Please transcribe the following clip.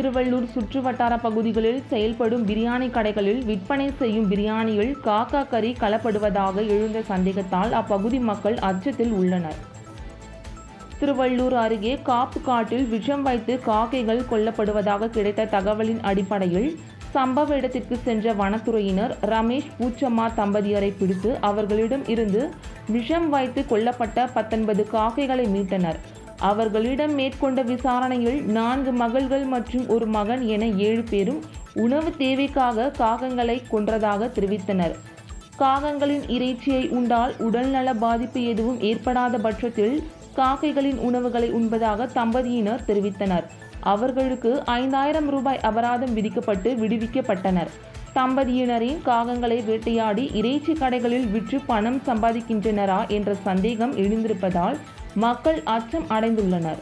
திருவள்ளூர் சுற்றுவட்டார பகுதிகளில் செயல்படும் பிரியாணி கடைகளில் விற்பனை செய்யும் பிரியாணியில் காக்கா கறி கலப்படுவதாக எழுந்த சந்தேகத்தால் அப்பகுதி மக்கள் அச்சத்தில் உள்ளனர். திருவள்ளூர் அருகே காப்பு காட்டில் விஷம் வைத்து காக்கைகள் கொல்லப்படுவதாக கிடைத்த தகவலின் அடிப்படையில் சம்பவ இடத்திற்கு சென்ற வனத்துறையினர் ரமேஷ் பூச்சம்மா தம்பதியரை பிடித்து அவர்களிடம் இருந்து விஷம் வைத்து கொல்லப்பட்ட பத்தொன்பது காக்கைகளை மீட்டனர். அவர்களிடம் மேற்கொண்ட விசாரணையில் நான்கு மகள்கள் மற்றும் ஒரு மகன் என ஏழு பேரும் உணவு தேவைக்காக காகங்களை கொன்றதாக தெரிவித்தனர். காகங்களின் இறைச்சியை உண்டால் உடல்நல பாதிப்பு எதுவும் ஏற்படாத பட்சத்தில் காக்கைகளின் உணவுகளை உண்பதாக தம்பதியினர் தெரிவித்தனர். அவர்களுக்கு ஐந்தாயிரம் ரூபாய் அபராதம் விதிக்கப்பட்டு விடுவிக்கப்பட்டனர். தம்பதியினரின் காகங்களை வேட்டையாடி இறைச்சி கடைகளில் விற்று பணம் சம்பாதிக்கின்றனரா என்ற சந்தேகம் எழுந்திருப்பதால் மக்கள் அச்சம் அடைந்துள்ளனர்.